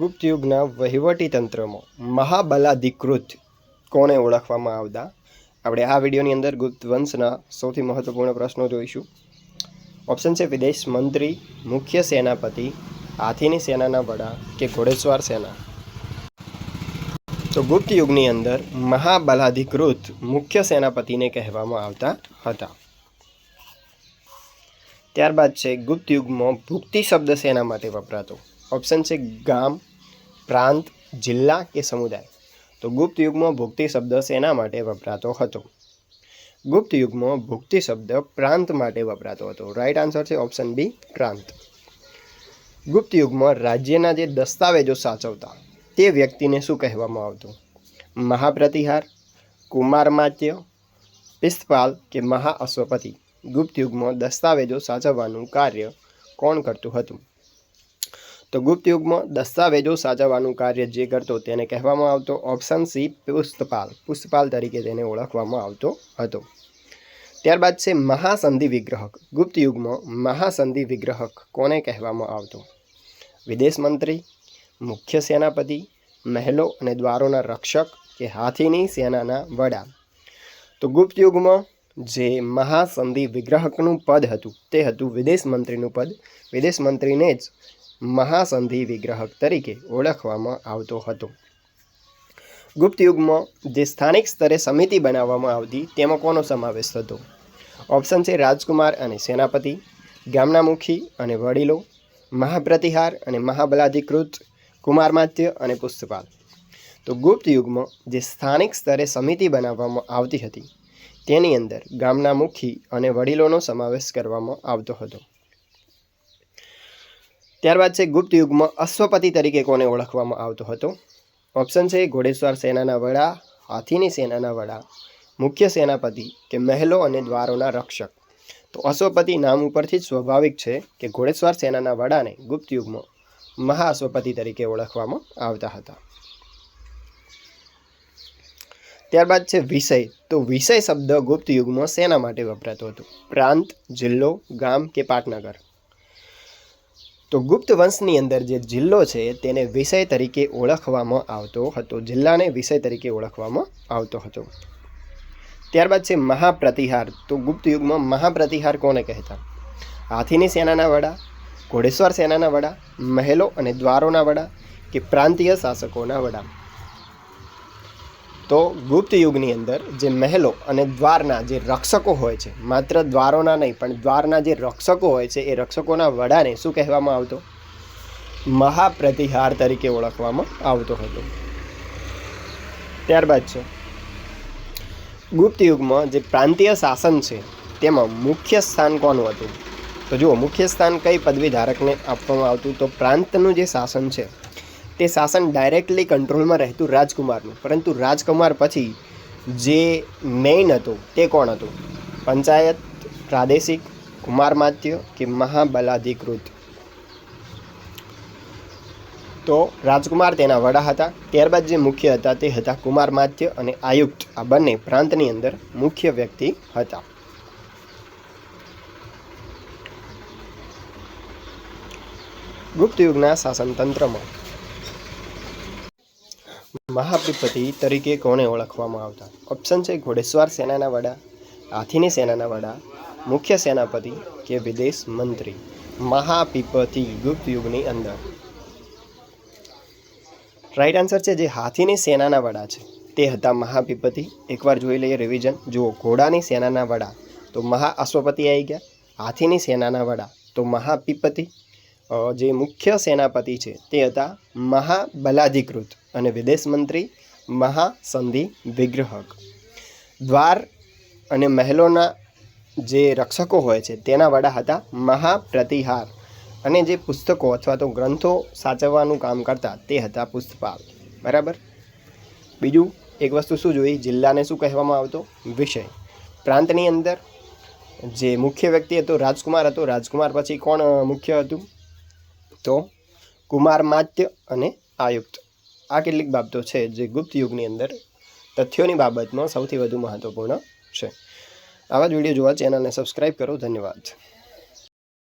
ગુપ્ત યુગના વહીવટી તંત્રમાં. મહાબલાધિકૃત કોને ઓળખવામાં આવતા? આપણે આ વિડીયોની અંદર ગુપ્ત વંશના સૌથી મહત્વપૂર્ણ પ્રશ્નો જોઈશું. ઓપ્શન છે વિદેશ મંત્રી, મુખ્ય સેનાપતિ, હાથીની સેનાના વડા કે ઘોડેસવાર સેના? તો ગુપ્ત યુગની અંદર મહાબલાધિકૃત મુખ્ય સેનાપતિને કહેવામાં આવતા હતા. ત્યારબાદ છે ગુપ્ત યુગમાં ભુક્તિ શબ્દ સેના માટે વપરાતો. ઓપ્શન છે ગામ, પ્રાંત, જિલ્લા કે સમુદાય. તો ગુપ્ત યુગમાં ભુક્તિ શબ્દ શેના માટે વપરાતો હતો? ગુપ્ત યુગમાં ભુક્તિ શબ્દ પ્રાંત માટે વપરાતો હતો. રાઈટ આન્સર છે ઓપ્શન બી પ્રાંત. ગુપ્ત યુગમાં રાજ્યના જે દસ્તાવેજો સાચવતા, તે વ્યક્તિને શું કહેવામાં આવતું? મહાપ્રતિહાર કુમારમાત્ય પિસ્તપાલ કે મહા અશ્વપતિ ગુપ્ત યુગમાં દસ્તાવેજો સાચવવાનું કાર્ય કોણ કરતું હતું? તો ગુપ્ત યુગમાં દસ્તાવેજો સાચવવાનું કાર્ય જે કરતો તેને કહેવામાં આવતો ઓપ્શન સી પુસ્તપાલ પુષ્પપાલ તરીકે તેને ઓળખવામાં આવતો હતો. ત્યારબાદ છે મહાસંધિ વિગ્રહક. ગુપ્ત યુગમાં મહાસંધિ વિગ્રહક કોને કહેવામાં આવતો? વિદેશ મંત્રી, મુખ્ય સેનાપતિ, મહેલો અને દ્વારોના રક્ષક કે હાથીની સેનાના વડા. તો ગુપ્ત યુગમાં જે મહાસંધિ વિગ્રહકનું પદ હતું તે હતું વિદેશ મંત્રીનું પદ. વિદેશ મંત્રીને જ મહાસંધિ વિગ્રહક તરીકે ઓળખવામાં આવતો હતો. ગુપ્ત યુગમાં જે સ્થાનિક સ્તરે સમિતિ બનાવવામાં આવતી તેમાં કોનો સમાવેશ થતો? ઓપ્શન છે રાજકુમાર અને સેનાપતિ, ગામના મુખી અને વડીલો, મહાપ્રતિહાર અને મહાબલાધિકૃત, કુમારમાત્ય અને પુસ્તપાલ તો ગુપ્ત યુગમાં જે સ્થાનિક સ્તરે સમિતિ બનાવવામાં આવતી હતી, તેની અંદર ગામના મુખી અને વડીલોનો સમાવેશ કરવામાં આવતો હતો. ત્યારબાદ છે ગુપ્ત યુગમાં અશ્વપતિ તરીકે કોને ઓળખવામાં આવતો હતો? ઓપ્શન છે ઘોડેશ્વર સેનાના વડા, હાથીની સેનાના વડા, મુખ્ય સેનાપતિ કે મહેલો અને દ્વારોના રક્ષક. તો અશ્વપતિ નામ ઉપરથી જ સ્વાભાવિક છે કે ઘોડેશ્વર સેનાના વડાને ગુપ્ત યુગમાં મહા અશ્વપતિ તરીકે ઓળખવામાં આવતા હતા. ત્યારબાદ છે વિષય. તો વિષય શબ્દ ગુપ્ત યુગમાં સેના માટે વપરાતો હતો. પ્રાંત, જિલ્લો, ગામ કે પાટનગર? તો ગુપ્ત વંશની અંદર જે જિલ્લો છે, તેને વિષય તરીકે ઓળખવામાં આવતો હતો. જિલ્લાને વિષય તરીકે ઓળખવામાં આવતો હતો. ત્યારબાદ છે મહાપ્રતિહાર. તો ગુપ્ત યુગમાં મહાપ્રતિહાર કોને કહેતા? હાથીની સેનાના વડા ઘોડેશ્વર સેનાના વડા, મહેલો અને દ્વારોના વડા કે પ્રાંતીય શાસકોના વડા? તો ગુપ્ત યુગની અંદર જે મહેલો અને દ્વારના જે રક્ષકો હોય છે, માત્ર દ્વારોના નહીં, પણ દ્વારના જે રક્ષકો હોય છે, એ રક્ષકોના વડાને શું કહેવામાં આવતો? મહાપ્રતિહાર તરીકે ઓળખવામાં આવતો હતો. ત્યારબાદ છે, ગુપ્ત યુગમાં જે પ્રાંતીય શાસન છે, તેમાં મુખ્ય સ્થાન કોનું હતું? તો જુઓ, મુખ્ય સ્થાન કઈ પદવી ધારકને આપવામાં આવતું? તો પ્રાંતનું જે શાસન છે તે શાસન ડાયરેક્ટલી કંટ્રોલમાં રહેતું રાજકુમારનું. પરંતુ રાજકુમાર પછી જે મેઇન હતું તે કોણ હતું? પંચાયત, પ્રાદેશિક કુમારમાત્ય કે મહાબલાધિકૃત? તો રાજકુમાર તેના વડા હતા. ત્યારબાદ જે મુખ્ય હતા તે હતા કુમારમાત્ય અને આયુક્ત. આ બંને પ્રાંતની અંદર મુખ્ય વ્યક્તિ હતા. ગુપ્ત યુગના શાસનતંત્રમાં મહાપિપતિ તરીકે કોને ઓળખવામાં આવતા? ઓપ્શન છે ઘોડેશ્વર સેનાના વડા, હાથીની સેનાના વડા, મુખ્ય સેનાપતિ કે વિદેશ મંત્રી. મહાપિપતિ ગુપ્ત યુગની અંદર. રાઈટ આન્સર છે જે હાથીની સેનાના વડા છે. તે હતા મહાપિપતિ એકવાર જોઈ લઈએ રિવિઝન જુઓ, ઘોડાની સેનાના વડા. તો મહા અશ્વપતિ આવી ગયા. હાથીની સેનાના વડા. તો મહાપિપતિ જે મુખ્ય સેનાપતિ છે તે હતા મહાબલાધિકૃત અને વિદેશ મંત્રી મહાસંધિ વિગ્રહક. દ્વાર અને મહેલોના જે રક્ષકો હોય છે તેના વડા હતા મહાપ્રતિહાર અને જે પુસ્તકો અથવા તો ગ્રંથો સાચવવાનું કામ કરતા તે હતા પુસ્તપાલ બરાબર? બીજું એક વસ્તુ શું જોઈ? જિલ્લાને શું કહેવામાં આવતો? વિષય. પ્રાંતની અંદર જે મુખ્ય વ્યક્તિ હતો, રાજકુમાર હતો. રાજકુમાર પછી કોણ મુખ્ય હતું? તો કુમારમાત્ય અને આયુક્ત. આ કેટલીક બાબતો છે જે ગુપ્ત યુગની અંદર તથ્યોની બાબતમાં સૌથી વધુ મહત્ત્વપૂર્ણ છે. આવા જ વીડિયો જોવા ચેનલને સબસ્ક્રાઈબ કરો. ધન્યવાદ.